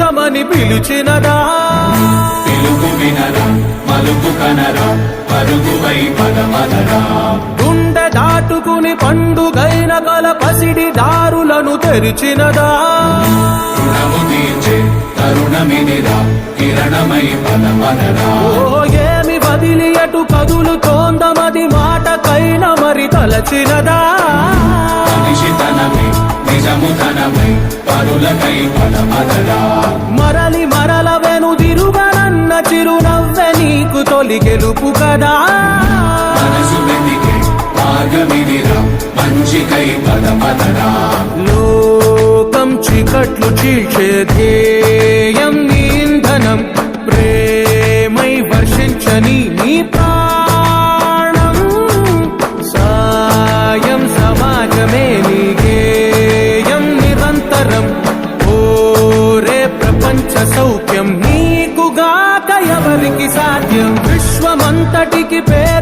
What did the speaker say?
రమ్మని పిలిచినదా? పిలుపు వినరా మలుపు కనరా పరుగువై పదమదరా గుండె దాటుకుని పండుగైన కల పసిడి దారులను తెరిచినదా? రుణము తీర్చే తరుణమిదిరా కిరణమై పదమదరా ఓ ఏమి వదిలి అటు కదులుతోందమది మాటకైన మరి తలచినదా? మనిషితనమై నిజముతనమై మరలి మరల వెనుదిరుగనన్న చిరునవ్వె నీకు తొలి గెలుపు కదా. మనసు వెతికే మార్గమిదిరా మంచికై పదమదరా లోకం చికట్లు చీల్చే ధ్యేయం నీ ఇంధనం ప్రేమై వర్షించని నీ ప్రాణం. సాయం సమాజమే నీ అంతటికి పేరు